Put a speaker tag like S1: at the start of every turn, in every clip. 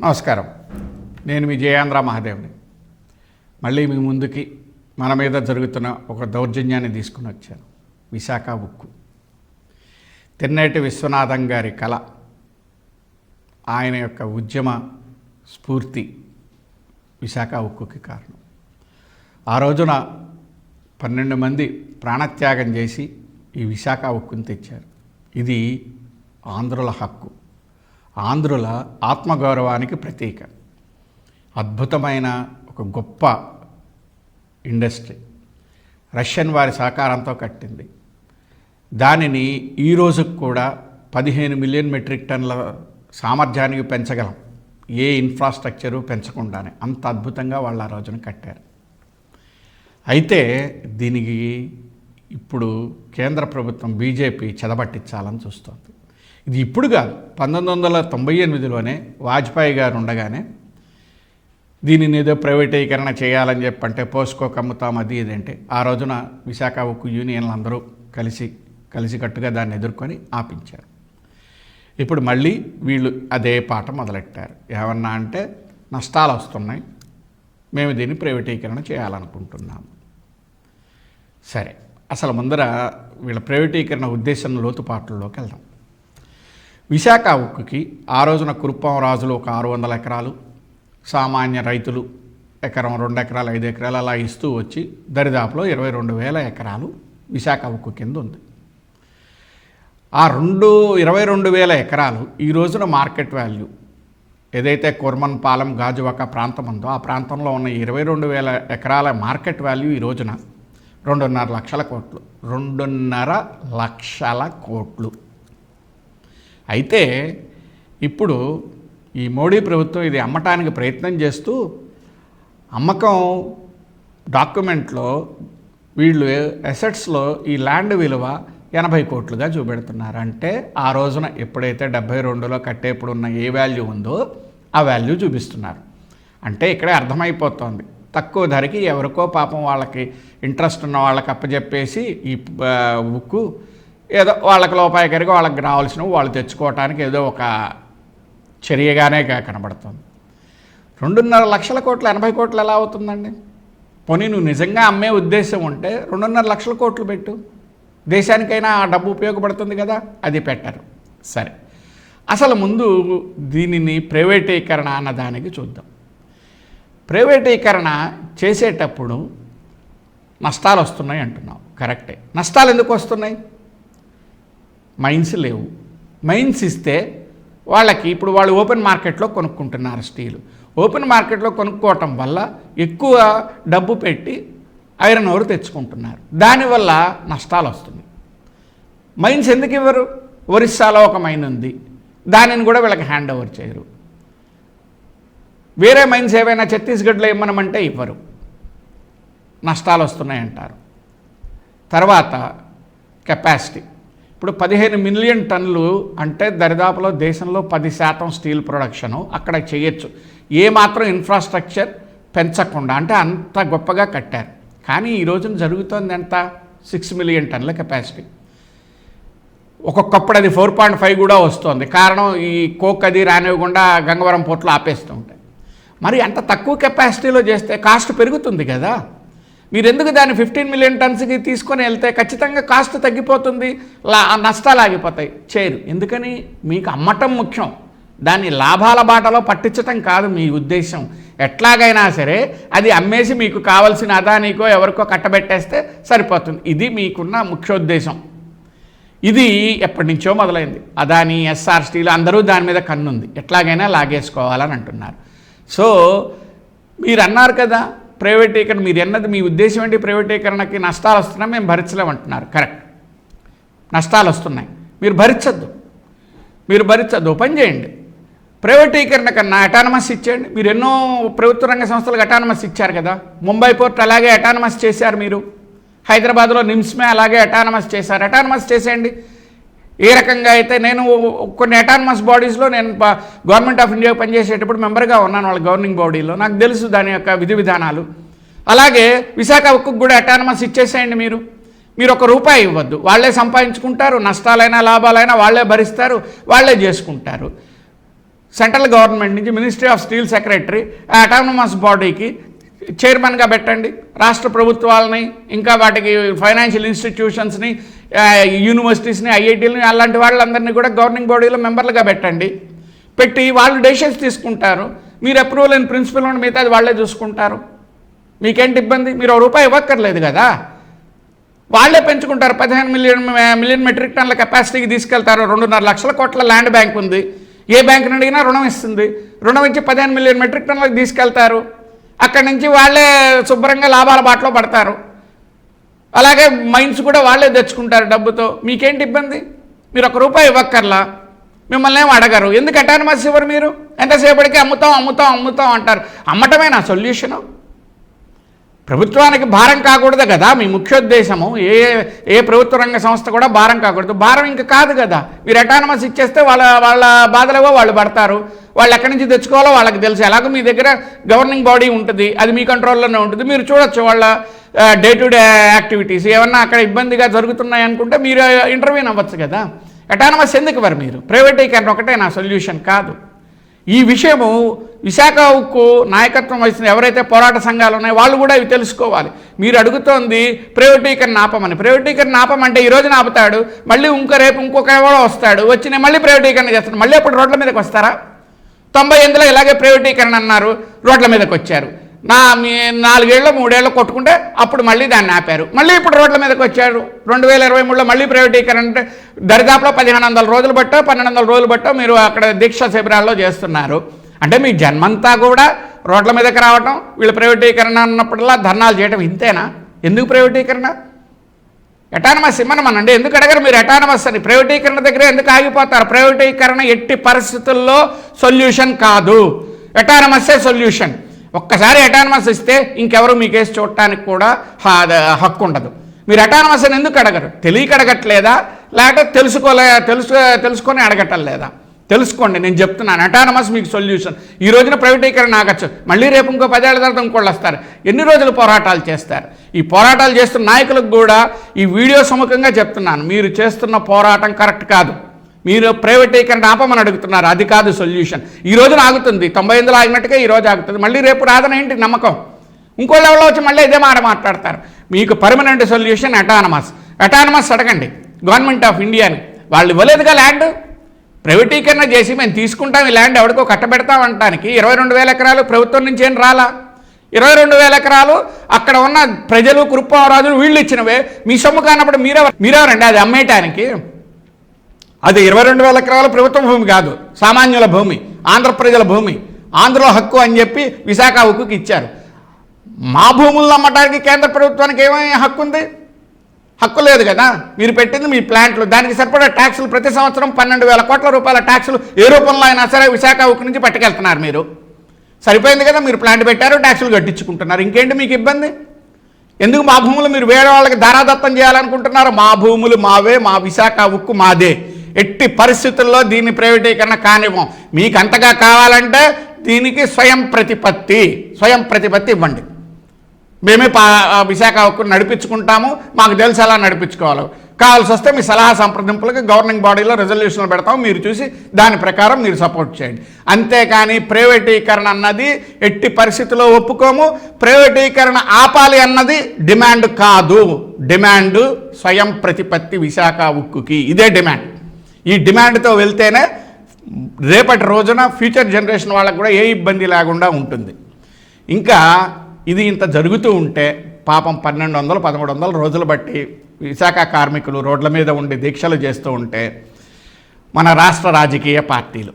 S1: నమస్కారం. నేను మీ జయాంధ్ర మహాదేవ్ని. మళ్ళీ మీ ముందుకి మన మీద జరుగుతున్న ఒక దౌర్జన్యాన్ని తీసుకుని వచ్చాను. విశాఖ ఉక్కు. తెన్నేటి విశ్వనాథం గారి కళ ఆయన యొక్క ఉద్యమ స్ఫూర్తి విశాఖ ఉక్కుకి కారణం. ఆ రోజున పన్నెండు మంది ప్రాణత్యాగం చేసి ఈ విశాఖ ఉక్కుని తెచ్చారు. ఇది ఆంధ్రుల హక్కు. ఆంధ్రుల ఆత్మగౌరవానికి ప్రతీక. అద్భుతమైన ఒక గొప్ప ఇండస్ట్రీ. రష్యన్ వారి సహకారంతో కట్టింది. దానిని ఈ రోజుకు కూడా పదిహేను మిలియన్ మెట్రిక్ టన్నుల సామర్థ్యానికి పెంచగలం. ఏ ఇన్ఫ్రాస్ట్రక్చరు పెంచకుండానే. అంత అద్భుతంగా వాళ్ళు ఆ రోజున కట్టారు. అయితే దీనికి ఇప్పుడు కేంద్ర ప్రభుత్వం బీజేపీ చెదబట్టించాలని చూస్తోంది. ఇది ఇప్పుడు కాదు పంతొమ్మిది వందల తొంభై ఎనిమిదిలోనే వాజ్పేయి గారు ఉండగానే దీనిని ఏదో ప్రైవేటీకరణ చేయాలని చెప్పంటే పోస్కో కమ్ముతాం అది ఇది అంటే ఆ రోజున విశాఖ ఉక్కు యూనియన్లు అందరూ కలిసి కలిసికట్టుగా దాన్ని ఎదుర్కొని ఆపించారు. ఇప్పుడు మళ్ళీ వీళ్ళు అదే పాట మొదలెట్టారు. ఏమన్నా అంటే నష్టాలు వస్తున్నాయి మేము దీన్ని ప్రైవేటీకరణ చేయాలనుకుంటున్నాము. సరే అసలు ముందర వీళ్ళ ప్రైవేటీకరణ ఉద్దేశం లోతుపాట్లలోకి వెళ్దాం. విశాఖ ఉక్కుకి ఆ రోజున కురుప్పం రాజులు ఒక ఆరు వందల ఎకరాలు సామాన్య రైతులు ఎకరం రెండు ఎకరాలు ఐదు ఎకరాలు అలా ఇస్తూ వచ్చి దరిదాపులో ఇరవై రెండు వేల ఎకరాలు విశాఖ ఉక్కు కింద ఉంది. ఆ రెండు ఇరవై రెండు వేల ఎకరాలు ఈ రోజున మార్కెట్ వాల్యూ ఏదైతే కుర్మన్ పాలెం గాజువాక ప్రాంతం ఉందో ఆ ప్రాంతంలో ఉన్న ఇరవై రెండు వేల ఎకరాల మార్కెట్ వాల్యూ ఈ రోజున రెండున్నర లక్షల కోట్లు రెండున్నర లక్షల కోట్లు. అయితే ఇప్పుడు ఈ మోడీ ప్రభుత్వం ఇది అమ్మటానికి ప్రయత్నం చేస్తూ అమ్మకం డాక్యుమెంట్లో వీళ్ళు అసెట్స్లో ఈ ల్యాండ్ విలువ ఎనభై కోట్లుగా చూపెడుతున్నారు. అంటే ఆ రోజున ఎప్పుడైతే డెబ్బై రెండులో కట్టేప్పుడు ఉన్న ఏ వాల్యూ ఉందో ఆ వాల్యూ చూపిస్తున్నారు. అంటే ఇక్కడే అర్థమైపోతోంది. తక్కువ ధరకి ఎవరికో పాపం వాళ్ళకి ఇంట్రెస్ట్ ఉన్న వాళ్ళకి అప్పచెప్పేసి ఈ ఉక్కు ఏదో వాళ్ళకి లోపాయకరిగా వాళ్ళకి రావాల్సినవి వాళ్ళు తెచ్చుకోవటానికి ఏదో ఒక చర్యగానే కనబడుతుంది. రెండున్నర లక్షల కోట్లు ఎనభై కోట్లు ఎలా అవుతుందండి? పోనీ నువ్వు నిజంగా అమ్మే ఉద్దేశం ఉంటే రెండున్నర లక్షల కోట్లు పెట్టు. దేశానికైనా ఆ డబ్బు ఉపయోగపడుతుంది కదా అది పెట్టరు. సరే. అసలు ముందు దీనిని ప్రైవేటీకరణ అన్న దానికి చూద్దాం. ప్రైవేటీకరణ చేసేటప్పుడు నష్టాలు వస్తున్నాయి అంటున్నావు. కరెక్టే. నష్టాలు ఎందుకు వస్తున్నాయి? మైన్స్ లేవు. మైన్స్ ఇస్తే వాళ్ళకి ఇప్పుడు వాళ్ళు ఓపెన్ మార్కెట్లో కొనుక్కుంటున్నారు స్టీలు. ఓపెన్ మార్కెట్లో కొనుక్కోవటం వల్ల ఎక్కువ డబ్బు పెట్టి ఐరన్ ఓరు తెచ్చుకుంటున్నారు. దానివల్ల నష్టాలు వస్తుంది మైన్స్ ఎందుకు ఇవ్వరు? ఒరిస్సాలో ఒక మైన్ ఉంది. దానిని కూడా వీళ్ళకి హ్యాండ్ ఓవర్ చేయరు. వేరే మైన్స్ ఏవైనా ఛత్తీస్గఢ్లో ఇమ్మనమంటే ఇవ్వరు. నష్టాలు వస్తున్నాయంటారు. తర్వాత కెపాసిటీ. ఇప్పుడు పదిహేను మిలియన్ టన్నులు అంటే దరిదాపులో దేశంలో పది శాతం స్టీల్ ప్రొడక్షను అక్కడ చేయొచ్చు. ఏ మాత్రం ఇన్ఫ్రాస్ట్రక్చర్ పెంచకుండా అంటే అంత గొప్పగా కట్టారు. కానీ ఈ రోజున జరుగుతోంది ఎంత? సిక్స్ మిలియన్ టన్నుల కెపాసిటీ. ఒక్కొక్కప్పుడు అది ఫోర్ పాయింట్ ఫైవ్ కూడా వస్తుంది. కారణం ఈ కోక్ అది రానివ్వకుండా గంగవరం పోర్ట్లో ఆపేస్తూ ఉంటాయి. మరి అంత తక్కువ కెపాసిటీలో చేస్తే కాస్ట్ పెరుగుతుంది కదా. మీరు ఎందుకు దాన్ని ఫిఫ్టీన్ మిలియన్ టన్స్కి తీసుకొని వెళ్తే ఖచ్చితంగా కాస్ట్ తగ్గిపోతుంది? లా నష్టాలు ఆగిపోతాయి. చేయరు. ఎందుకని? మీకు అమ్మటం ముఖ్యం. దాన్ని లాభాల బాటలో పట్టించటం కాదు మీ ఉద్దేశం. ఎట్లాగైనా సరే అది అమ్మేసి మీకు కావలసిన అదానికో ఎవరికో కట్టబెట్టేస్తే సరిపోతుంది. ఇది మీకున్న ముఖ్యోద్దేశం. ఇది ఎప్పటి నుంచో మొదలైంది. అదాని ఎస్ఆర్ స్టీల్ అందరూ దాని మీద కన్నుంది. ఎట్లాగైనా లాగేసుకోవాలని అంటున్నారు. సో మీరు అన్నారు కదా ప్రైవేటీకరణ మీరు ఎన్నది మీ ఉద్దేశం ఏంటి? ప్రైవేటీకరణకి నష్టాలు వస్తున్నాయి మేము భరించలేమంటున్నారు. కరెక్ట్ నష్టాలు వస్తున్నాయి. మీరు భరించద్దు. మీరు భరించద్దు. పని చేయండి. ప్రైవేటీకరణ కన్నా అటానమస్ ఇచ్చేయండి. మీరు ఎన్నో ప్రభుత్వ రంగ సంస్థలకు అటానమస్ ఇచ్చారు కదా? ముంబై పోర్ట్ అలాగే అటానమస్ చేశారు మీరు. హైదరాబాద్లో నిమ్స్మే అలాగే అటానమస్ చేశారు. అటానమస్ చేసేయండి. ఏ రకంగా అయితే నేను కొన్ని అటానమస్ బాడీస్లో నేను గవర్నమెంట్ ఆఫ్ ఇండియా పనిచేసేటప్పుడు మెంబర్గా ఉన్నాను వాళ్ళ గవర్నింగ్ బాడీలో నాకు తెలుసు దాని యొక్క విధి విధానాలు. అలాగే విశాఖ హక్కు కూడా అటానమస్ ఇచ్చేసేయండి మీరు. మీరు ఒక రూపాయి ఇవ్వద్దు. వాళ్ళే సంపాదించుకుంటారు. నష్టాలైనా లాభాలైనా వాళ్ళే భరిస్తారు. వాళ్ళే చేసుకుంటారు. సెంట్రల్ గవర్నమెంట్ నుంచి మినిస్ట్రీ ఆఫ్ స్టీల్ సెక్రటరీ ఆ అటానమస్ బాడీకి చైర్మన్గా పెట్టండి. రాష్ట్ర ప్రభుత్వాలని ఇంకా వాటికి ఫైనాన్షియల్ ఇన్స్టిట్యూషన్స్ని యూనివర్సిటీస్ని ఐఐటీలని అలాంటి వాళ్ళందరినీ కూడా గవర్నింగ్ బాడీలో మెంబర్లుగా పెట్టండి. పెట్టి వాళ్ళు డెసిషన్స్ తీసుకుంటారు. మీరు అప్రూవల్ అయిన ప్రిన్సిపల్ ఉండి మిగతా అది వాళ్ళే చూసుకుంటారు. మీకేంటి ఇబ్బంది? మీరు ఒక రూపాయి ఇవ్వక్కర్లేదు కదా. వాళ్ళే పెంచుకుంటారు. పదిహేను మిలియన్ మిలియన్ మెట్రిక్ టన్ల కెపాసిటీకి తీసుకెళ్తారు. రెండున్నర లక్షల కోట్ల ల్యాండ్ బ్యాంక్ ఉంది. ఏ బ్యాంక్ అడిగినా రుణం ఇస్తుంది. రుణం ఇచ్చి పదిహేను మిలియన్ మెట్రిక్ టన్లకు తీసుకెళ్తారు. అక్కడి నుంచి వాళ్ళే శుభ్రంగా లాభాల బాటలో పడతారు. అలాగే మైన్స్ కూడా వాళ్ళే తెచ్చుకుంటారు డబ్బుతో. మీకేంటి ఇబ్బంది? మీరు ఒక రూపాయి ఇవ్వక్కర్లా. మిమ్మల్ని ఏం అడగరు. ఎందుకు అటానమస్ ఇవ్వరు మీరు? ఎంతసేపటికి అమ్ముతాం అమ్ముతాం అమ్ముతాం అంటారు. అమ్మటమే నా సొల్యూషను? ప్రభుత్వానికి భారం కాకూడదు కదా. మీ ముఖ్యోద్దేశము ఏ ఏ ప్రభుత్వ రంగ సంస్థ కూడా భారం కాకూడదు. భారం ఇంకా కాదు కదా. మీరు అటానమస్ ఇచ్చేస్తే వాళ్ళ వాళ్ళ బాధలవో వాళ్ళు పడతారు. వాళ్ళు ఎక్కడి నుంచి తెచ్చుకోవాలో వాళ్ళకి తెలుసు. ఎలాగో మీ దగ్గర గవర్నింగ్ బాడీ ఉంటుంది. అది మీ కంట్రోల్లోనే ఉంటుంది. మీరు చూడొచ్చు వాళ్ళ డే టు డే యాక్టివిటీస్ ఏమన్నా అక్కడ ఇబ్బందిగా జరుగుతున్నాయి అనుకుంటే మీరు ఇంటర్వ్యూ అవ్వచ్చు కదా. అటానమస్ ఎందుకు మరి మీరు? ప్రైవేటీకరణ ఒకటే నా సొల్యూషన్ కాదు. ఈ విషయము విశాఖ ఉక్కు నాయకత్వం వహిస్తున్న ఎవరైతే పోరాట సంఘాలు ఉన్నాయో వాళ్ళు కూడా ఇవి తెలుసుకోవాలి. మీరు అడుగుతోంది ప్రైవేటీకరణ ఆపమని. ప్రైవేటీకరణ ఆపమంటే ఈ రోజున ఆపుతాడు మళ్ళీ ఇంకో రేపు ఇంకొక ఎవడో వస్తాడు వచ్చి నేను మళ్ళీ ప్రైవేటీకరణ చేస్తాడు. మళ్ళీ అప్పుడు రోడ్ల మీదకి వస్తారా? తొంభై ఎనిమిదిలో ఇలాగే ప్రైవేటీకరణ అన్నారు రోడ్ల మీదకి వచ్చారు. నా మీ నాలుగేళ్ళు మూడేళ్ళు కొట్టుకుంటే అప్పుడు మళ్ళీ దాన్ని ఆపారు. మళ్ళీ ఇప్పుడు రోడ్ల మీదకి వచ్చారు. రెండు వేల ఇరవై మూడులో మళ్ళీ ప్రైవేటీకరణ అంటే దరిదాపులో పదిహేను వందల రోజులు బట్టో పన్నెండు వందల రోజులు బట్టో మీరు అక్కడ దీక్ష శిబిరాల్లో చేస్తున్నారు. అంటే మీ జన్మంతా కూడా రోడ్ల మీదకి రావటం వీళ్ళు ప్రైవేటీకరణ అన్నప్పుడల్లా ధర్నాలు చేయడం ఇంతేనా? ఎందుకు ప్రైవేటీకరణ? ఎటానమస్ ఇమ్మనమనండి. ఎందుకు అడగరు మీరు ఎటానమస్ అని? ప్రైవేటీకరణ దగ్గర ఎందుకు ఆగిపోతారు? ప్రైవేటీకరణ ఎట్టి పరిస్థితుల్లో సొల్యూషన్ కాదు. ఎటానమస్సే సొల్యూషన్. ఒక్కసారి అటానమస్ ఇస్తే ఇంకెవరు మీ కేసు చూడటానికి కూడా హక్కు ఉండదు. మీరు అటానమస్ అని ఎందుకు అడగరు? తెలియక అడగట్లేదా? లేకపోతే తెలుసుకోలే తెలుసు తెలుసుకొని అడగటం లేదా? తెలుసుకోండి నేను చెప్తున్నాను. అటానమస్ మీకు సొల్యూషన్ ఈ రోజున ప్రైవేటీకరణ ఆగచ్చు. మళ్ళీ రేపు ఇంకో పదేళ్ళ తర్వాత ఇంకోళ్ళు వస్తారు. ఎన్ని రోజులు పోరాటాలు చేస్తారు? ఈ పోరాటాలు చేస్తున్న నాయకులకు కూడా ఈ వీడియో సముఖంగా చెప్తున్నాను. మీరు చేస్తున్న పోరాటం కరెక్ట్ కాదు. మీరు ప్రైవేటీకరణ ఆపమని అడుగుతున్నారు. అది కాదు సొల్యూషన్. ఈ రోజున ఆగుతుంది. తొంభై ఎనిమిదిలో ఆగినట్టుగా ఈ రోజు ఆగుతుంది. మళ్ళీ రేపు రాదని ఏంటి నమ్మకం? ఇంకో లెవెల్లో వచ్చి మళ్ళీ ఇదే మాట మాట్లాడతారు. మీకు పర్మనెంట్ సొల్యూషన్ అటానమస్ అటానమస్ అడగండి. గవర్నమెంట్ ఆఫ్ ఇండియాని వాళ్ళు ఇవ్వలేదుగా ల్యాండ్ ప్రైవేటీకరణ చేసి మేము తీసుకుంటాం ఈ ల్యాండ్ ఎవరికో కట్టబెడతాం అంటానికి ఇరవై రెండు వేల ఎకరాలు ప్రభుత్వం నుంచి ఏం రాలా? ఇరవై రెండు వేల ఎకరాలు అక్కడ ఉన్న ప్రజలు కురుప్పారాజులు వీళ్ళు ఇచ్చినవే. మీ సొమ్ము కానప్పుడు మీరెవరు మీరెవరండి? అది అమ్మేయటానికి? అది ఇరవై రెండు వేల ఎకరాల ప్రభుత్వ భూమి కాదు సామాన్యుల భూమి ఆంధ్ర ప్రజల భూమి. ఆంధ్రలో హక్కు అని చెప్పి విశాఖ హక్కుకి ఇచ్చారు. మా భూములను అమ్మటానికి కేంద్ర ప్రభుత్వానికి ఏమైనా హక్కు ఉంది? హక్కు లేదు కదా. మీరు పెట్టింది మీ ప్లాంట్లు. దానికి సరిపడా ట్యాక్సులు ప్రతి సంవత్సరం పన్నెండు వేల కోట్ల రూపాయల ట్యాక్సులు ఏ రూపంలో అయినా సరే విశాఖ ఉక్కు నుంచి పట్టుకెళ్తున్నారు మీరు. సరిపోయింది కదా మీరు ప్లాంట్ పెట్టారు ట్యాక్సులు కట్టించుకుంటున్నారు. ఇంకేంటి మీకు ఇబ్బంది? ఎందుకు మా భూములు మీరు వేరే వాళ్ళకి ధారాదత్తం చేయాలనుకుంటున్నారు మా భూములు మావే మా విశాఖ ఉక్కు మాదే. ఎట్టి పరిస్థితుల్లో దీన్ని ప్రైవేటీకరణ కానివ్వం. మీకు అంతగా కావాలంటే దీనికి స్వయం ప్రతిపత్తి స్వయం ప్రతిపత్తి ఇవ్వండి. మేమే పా విశాఖ ఉక్కు నడిపించుకుంటాము. మాకు తెలుసు ఎలా నడిపించుకోవాలి. కావాల్సి వస్తే మీ సలహా సంప్రదింపులకు గవర్నింగ్ బాడీలో రెజల్యూషన్లు పెడతాం మీరు చూసి దాని ప్రకారం మీరు సపోర్ట్ చేయండి. అంతేకాని ప్రైవేటీకరణ అన్నది ఎట్టి పరిస్థితుల్లో ఒప్పుకోము. ప్రైవేటీకరణ ఆపాలి అన్నది డిమాండ్ కాదు. డిమాండ్ స్వయం ప్రతిపత్తి విశాఖ ఉక్కుకి ఇదే డిమాండ్. ఈ డిమాండ్తో వెళ్తేనే రేపటి రోజున ఫ్యూచర్ జనరేషన్ వాళ్ళకు కూడా ఏ ఇబ్బంది లేకుండా ఉంటుంది. ఇంకా ఇది ఇంత జరుగుతూ ఉంటే పాపం పన్నెండు వందలు పదమూడు వందల రోజులు బట్టి విశాఖ కార్మికులు రోడ్ల మీద ఉండి దీక్షలు చేస్తూ ఉంటే మన రాష్ట్ర రాజకీయ పార్టీలు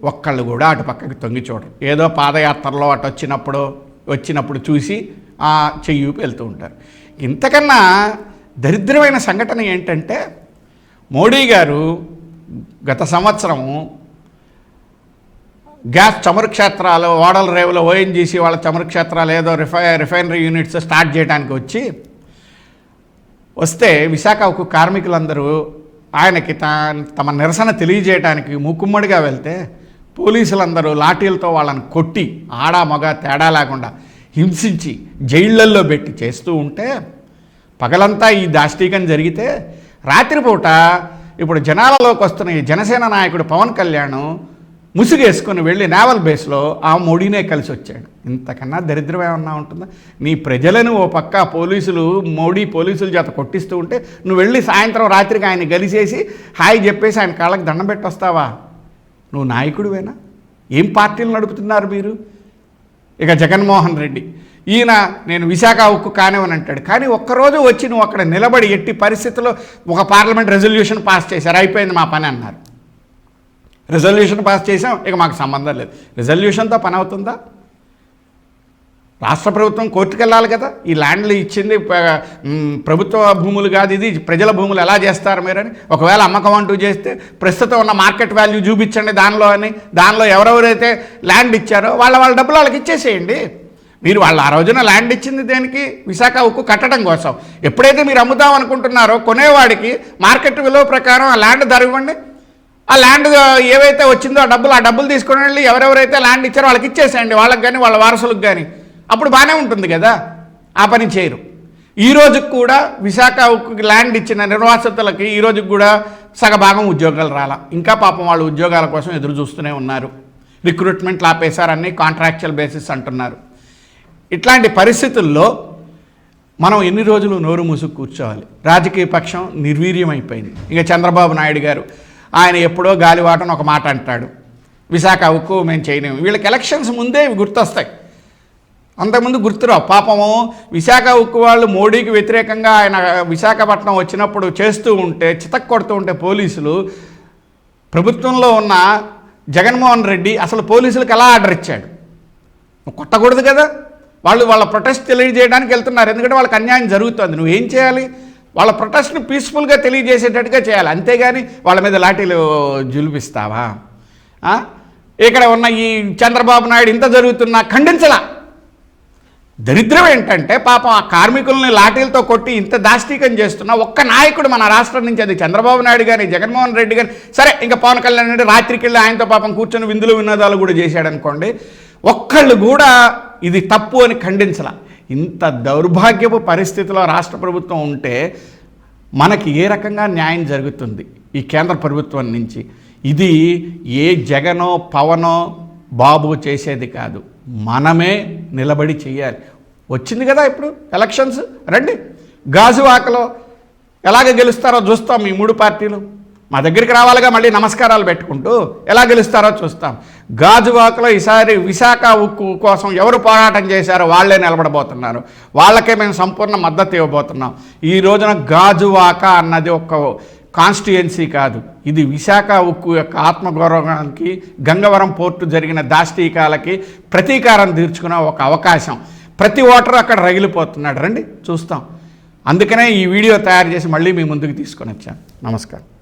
S1: ఒక్కళ్ళు కూడా అటు పక్కకి తొంగి చూడరు. ఏదో పాదయాత్రలో అటు వచ్చినప్పుడు వచ్చినప్పుడు చూసి ఆ చెయ్యి వెళ్తూ ఉంటారు. ఇంతకన్నా దరిద్రమైన సంఘటన ఏంటంటే మోడీ గారు గత సంవత్సరము గ్యాస్ చమురు క్షేత్రాలు ఓడల రేవులో ఓఎన్జీసీ వాళ్ళ చమురు క్షేత్రాలు ఏదో రిఫై రిఫైనరీ యూనిట్స్ స్టార్ట్ చేయడానికి వచ్చి వస్తే విశాఖకు కార్మికులందరూ ఆయనకి తమ నిరసన తెలియజేయడానికి మూకుమ్మడిగా వెళ్తే పోలీసులందరూ లాఠీలతో వాళ్ళని కొట్టి ఆడ మగ తేడా లేకుండా హింసించి జైళ్ళల్లో పెట్టి చేస్తూ ఉంటే పగలంతా ఈ దాష్టీకం జరిగితే రాత్రిపూట ఇప్పుడు జనాలలోకి వస్తున్న ఈ జనసేన నాయకుడు పవన్ కళ్యాణ్ ముసుగేసుకొని వెళ్ళి నేవల్ బేస్లో ఆ మోడీనే కలిసి వచ్చాడు. ఇంతకన్నా దరిద్రం ఏమన్నా ఉంటుందా? నీ ప్రజలను ఓ పక్క పోలీసులు మోడీ పోలీసుల చేత కొట్టిస్తూ ఉంటే నువ్వు వెళ్ళి సాయంత్రం రాత్రికి ఆయన గలిసేసి హాయ్ చెప్పేసి ఆయన కాళ్ళకి దండం పెట్టి వస్తావా నువ్వు నాయకుడివేనా? ఏం పార్టీలు నడుపుతున్నారు మీరు? ఇక జగన్మోహన్ రెడ్డి. ఈయన నేను విశాఖ ఉక్కు కానివని అంటాడు కానీ ఒక్కరోజు వచ్చి నువ్వు అక్కడ నిలబడి ఎట్టి పరిస్థితుల్లో ఒక పార్లమెంట్ రెజల్యూషన్ పాస్ చేశారు. అయిపోయింది మా పని అన్నారు. రిజల్యూషన్ పాస్ చేసాం ఇక మాకు సంబంధం లేదు. రిజల్యూషన్తో పని అవుతుందా? రాష్ట్ర ప్రభుత్వం కోర్టుకు వెళ్ళాలి కదా. ఈ ల్యాండ్లు ఇచ్చింది ప్రభుత్వ భూములు కాదు ఇది ప్రజల భూములు ఎలా చేస్తారు మీరని. ఒకవేళ అమ్మకం అంటూ చేస్తే ప్రస్తుతం ఉన్న మార్కెట్ వాల్యూ చూపించండి దానిలో అని. దానిలో ఎవరెవరైతే ల్యాండ్ ఇచ్చారో వాళ్ళ వాళ్ళ డబ్బులు వాళ్ళకి ఇచ్చేసేయండి. మీరు వాళ్ళు ఆ రోజున ల్యాండ్ ఇచ్చింది దేనికి? విశాఖ ఉక్కు కట్టడం కోసం. ఎప్పుడైతే మీరు అమ్ముదాం అనుకుంటున్నారో కొనేవాడికి మార్కెట్ విలువ ప్రకారం ఆ ల్యాండ్ ధర ఇవ్వండి. ఆ ల్యాండ్ ఏవైతే వచ్చిందో ఆ డబ్బులు ఆ డబ్బులు తీసుకుని వెళ్ళి ఎవరెవరైతే ల్యాండ్ ఇచ్చారో వాళ్ళకి ఇచ్చేసేయండి. వాళ్ళకి కానీ వాళ్ళ వారసులకు కానీ అప్పుడు బాగానే ఉంటుంది కదా? ఆ పని చేయరు. ఈ కూడా విశాఖ ల్యాండ్ ఇచ్చిన నిర్వాసితులకి ఈ కూడా సగభాగం ఉద్యోగాలు రాలా. ఇంకా పాపం వాళ్ళు ఉద్యోగాల కోసం ఎదురు చూస్తూనే ఉన్నారు. రిక్రూట్మెంట్లు ఆపేశారని కాంట్రాక్చువల్ బేసిస్ అంటున్నారు. ఇట్లాంటి పరిస్థితుల్లో మనం ఎన్ని రోజులు నోరు మూసుకు కూర్చోవాలి? రాజకీయ పక్షం నిర్వీర్యం అయిపోయింది ఇక చంద్రబాబు నాయుడు గారు ఆయన ఎప్పుడో గాలివాటను ఒక మాట అంటాడు. విశాఖ ఉక్కు మేము చేయలేము. వీళ్ళకి ఎలక్షన్స్ ముందే గుర్తొస్తాయి. అంతకుముందు గుర్తురావు పాపము విశాఖ ఉక్కు వాళ్ళు మోడీకి వ్యతిరేకంగా ఆయన విశాఖపట్నం వచ్చినప్పుడు చేస్తూ ఉంటే చితక్ కొడుతూ ఉంటే పోలీసులు ప్రభుత్వంలో ఉన్న జగన్మోహన్ రెడ్డి అసలు పోలీసులకు ఎలా ఆర్డర్ ఇచ్చాడు? కొట్టకూడదు కదా. వాళ్ళు వాళ్ళ ప్రొటెస్ట్ తెలియజేయడానికి వెళ్తున్నారు. ఎందుకంటే వాళ్ళకి అన్యాయం జరుగుతుంది. నువ్వు ఏం చేయాలి? వాళ్ళ ప్రొటెస్ట్ని పీస్ఫుల్గా తెలియజేసేటట్టుగా చేయాలి. అంతేగాని వాళ్ళ మీద లాఠీలు జులిపిస్తావా? ఇక్కడ ఉన్న ఈ చంద్రబాబు నాయుడు ఇంత జరుగుతున్నా ఖండించలా. దరిద్రం ఏంటంటే పాపం ఆ కార్మికుల్ని లాఠీలతో కొట్టి ఇంత దాష్టీకం చేస్తున్న ఒక్క నాయకుడు మన రాష్ట్రం నుంచి అది చంద్రబాబు నాయుడు కానీ జగన్మోహన్ రెడ్డి కానీ సరే ఇంకా పవన్ కళ్యాణ్ రెడ్డి రాత్రికి వెళ్ళి ఆయనతో పాపం కూర్చొని విందులు వినోదాలు కూడా చేశాడు అనుకోండి ఒక్కళ్ళు కూడా ఇది తప్పు అని ఖండించలా. ఇంత దౌర్భాగ్యపు పరిస్థితిలో రాష్ట్ర ప్రభుత్వం ఉంటే మనకి ఏ రకంగా న్యాయం జరుగుతుంది ఈ కేంద్ర ప్రభుత్వం నుంచి? ఇది ఏ జగనో పవనో బాబు చేసేది కాదు. మనమే నిలబడి చేయాలి. వచ్చింది కదా ఇప్పుడు ఎలక్షన్స్. రండి. గాజువాకలో ఎలాగ గెలుస్తారో చూస్తాం ఈ మూడు పార్టీలు. మా దగ్గరికి రావాలిగా మళ్ళీ నమస్కారాలు పెట్టుకుంటూ ఎలా గెలుస్తారో చూస్తాం. గాజువాకలో ఈసారి విశాఖ ఉక్కు కోసం ఎవరు పోరాటం చేశారో వాళ్ళే నిలబడబోతున్నారు. వాళ్ళకే మేము సంపూర్ణ మద్దతు ఇవ్వబోతున్నాం. ఈ రోజున గాజువాక అన్నది ఒక కాన్స్టిట్యుయెన్సీ కాదు. ఇది విశాఖ ఉక్కు యొక్క ఆత్మగౌరవానికి గంగవరం పోర్టు జరిగిన దాష్టీకాలకి ప్రతీకారం తీర్చుకున్న ఒక అవకాశం. ప్రతి ఓటరు అక్కడ రగిలిపోతున్నాడు. రండి చూస్తాం. అందుకనే ఈ వీడియో తయారు చేసి మళ్ళీ మీ ముందుకు తీసుకొని వచ్చాను. నమస్కారం.